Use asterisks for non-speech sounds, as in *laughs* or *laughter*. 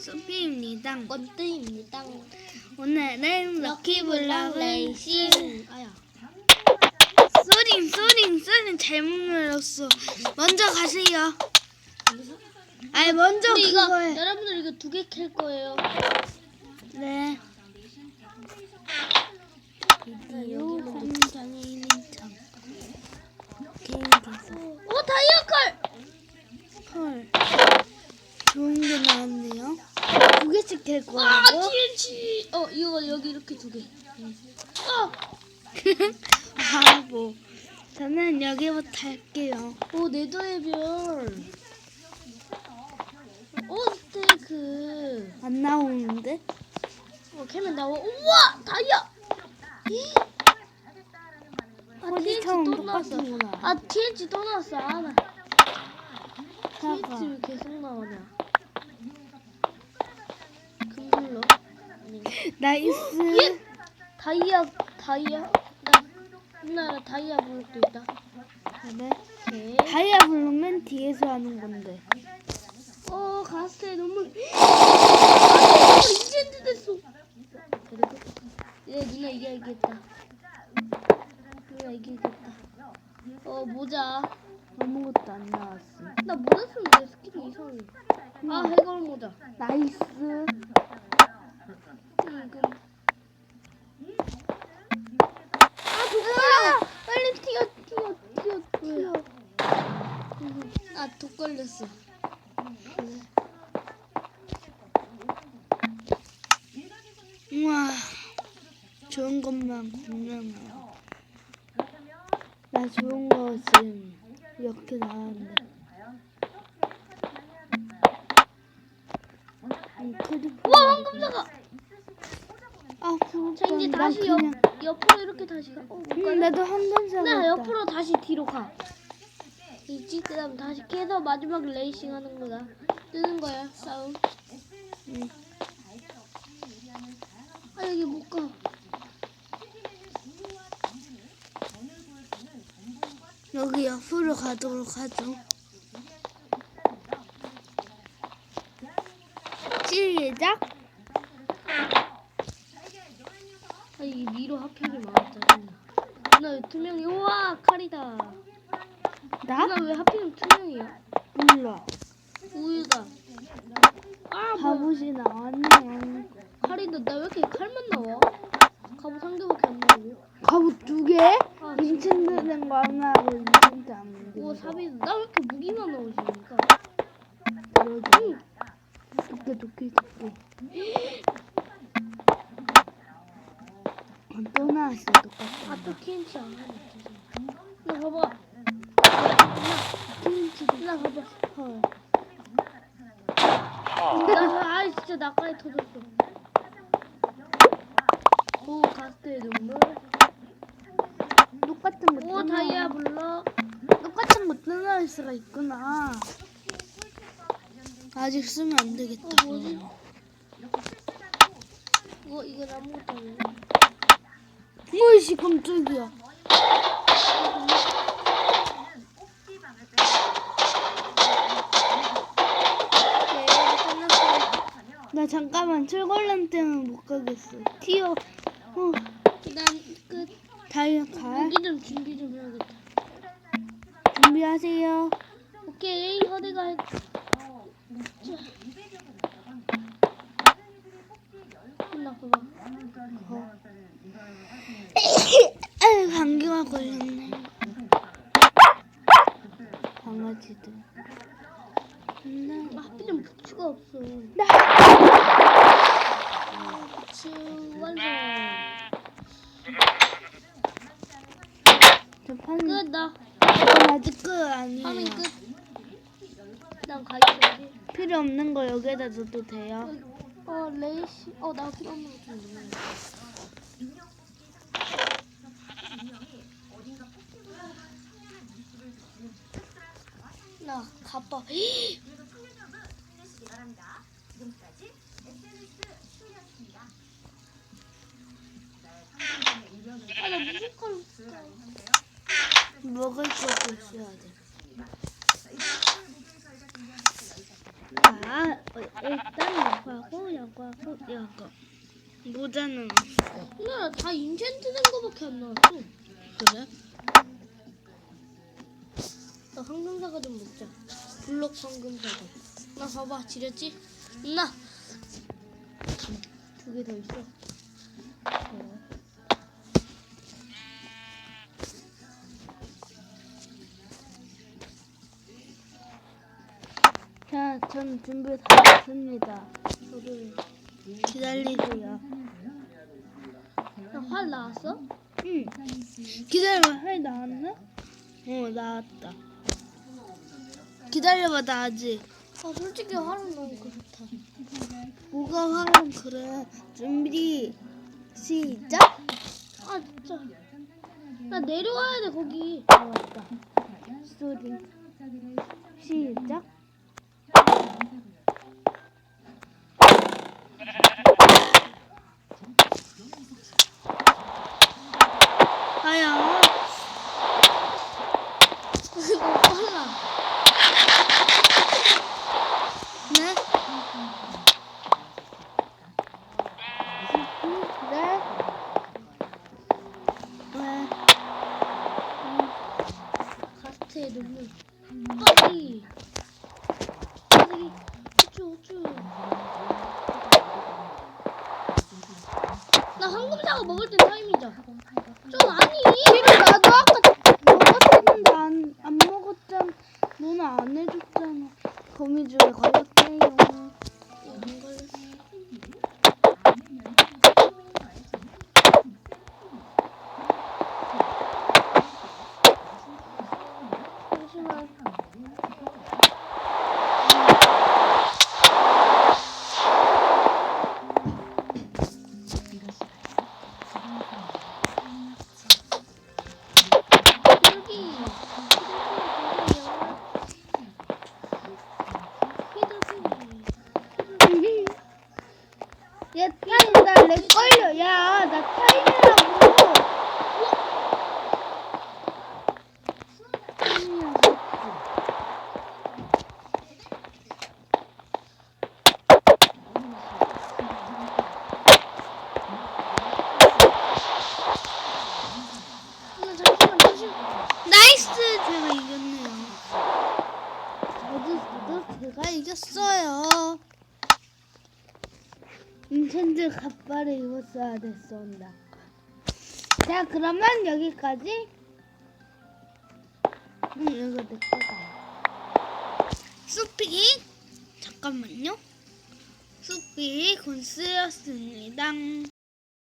소피입니다. 건뜨입니다. 오늘은 럭키블럭 레이싱. 쏘링 쏘링 쏘링 잘못 눌렀어. 먼저 가세요. 아니 먼저 근데 이거 그거에. 여러분들 이거 두 개 캘 거예요. 네. 여기 삼장의 1인칭. 개인기서. 오 다이아 컬. 헐. 좋은 게 나왔네요. 두 개씩 될아 거라고? TNT. 어 이거 여기 이렇게 두 개. *laughs* 아. 바보. 저는 여기부터 할게요. 오 네더의 별. 오 스테이크. 안 나오는데? 어 캐면 나와. 우와 다이아. 이. 아 TNT 또 나왔어. 똑같은구나. 아 TNT 또 나왔어. 아 나. TNT 왜 계속 나오냐. 나이스. 예? 다이아 다이아 나 누나라 다이아 블록도 있다. 네. 오케이. 다이아 부르면 뒤에서 하는 건데. 어 가스에. 아, *laughs* 이젠드 됐어. 그리고 얘 누나 이겨야겠다. 누나 이기겠다. 어 모자. 아무것도 안 나왔어. 나 모자 쓰는데 스킨이 이상해. 아 해골 모자. 나이스. 이거. 아 독걸려. 빨리 튀어 튀어 튀어 튀어. 걸렸어. 우와. 좋은 것만 공명해. 나 좋은 거 지금 이렇게 나왔는데. 음. 우와 황금사가. 아. 자 이제 난 다시 옆 옆으로 이렇게 다시 가. 어, 못 응, 가네. 나도 한번 나. 옆으로 다시 뒤로 가. 있지 그다음 다시 깨서 마지막 레이싱 하는 거다. 뜨는 거야 싸움. 응. 아 여기 못 가. 여기 옆으로 가도록 하죠. 시작. 아 이게 위로 하필이 많았잖아. 누나 왜 투명이? 우와 칼이다. 나? 누나 왜 하필이면 투명이야? 몰라. 우유다. 아 뭐? 갑옷이 나왔네. 칼이다. 나 왜 이렇게 칼만 나와? 갑옷 한 개밖에 안 나오고. 갑옷 두 개? 아, 윈첸드는 거 하나 하고 윈첸드 안 돼. 우와 사비. 나왜 이렇게 무기만 나오시니까? 그러게. 도끼 도끼. 아, 또 나왔어 똑같아. 아또 TNT 안 하네. 나 봐봐. 봐봐. 헐. 나, 아 진짜 나까지 터졌어. 오 가스의 눈물. 똑같은 거. 오또 다이아. 블럭. 똑같은 것도 나올 수가 있구나. 아직 쓰면 안 되겠다. 어, 뭐지? 이거 이건 아무것도 아니야. 뭐이씨 깜짝이야. 나 잠깐만 철걸렘 때문에 못 가겠어. 튀어. 어, 난끝 다이아 가. 무기 좀 준비 좀 해야겠다. 준비하세요. 오케이 봐봐. 어. *coughs* 아유, 감기가 걸렸네. 강아지들. 나, 하필이면 부츠가 없어. 나. 부츠 완성. 저 판, 끝 나. 아직 끝 아니에요. 파밍 끝. 난 가야지. 필요 없는 거 여기에다 둬도 돼요. 어 레이시. 어나 필요 없는 거좀 있네. 나가 봐. 아나 무조건 먹을 것도 있어야 돼. 자, 어, 일단 이거 이거 모자는 누나 다 인챈트 된 거밖에 안 나왔어. 그래? 나 황금사과 좀 먹자. 블록 황금사과. 나 봐봐 지렸지? 나. 두 개 더 있어. 어. 자, 전 준비 다 됐습니다. 저도 기다리세요. 나활 나왔어? 응. 기다려봐. 활 나왔나? 어, 나왔다. 기다려봐, 나 아직. 아 솔직히 활은 너무 그렇다. 뭐가 활은 그래. 준비, 시작. 아 진짜. 나 내려와야 돼 거기. 나왔다. 소리. 시작. 아야. 너무 빨라. 네? 네? 왜? 가스트의 눈물. 빨리. 빨리. 우쭈 우쭈. 나 황금사과 먹을 땐 타임이다. 좀 아니. 잠시만. 여기. 피드피드. 야, 타임 나렉 걸려. 야, 나 타임이라고. 타임이라고. 누나 잠시만 잠시만. 나이스! 제가 이겼네요. 저도, 저도 제가 이겼어요. 닌텐도 갑바를 입었어야 됐었다. 자, 그러면 여기까지. 음, 이거 내 거다. 수피, 잠깐만요. 수피 곤스였습니다.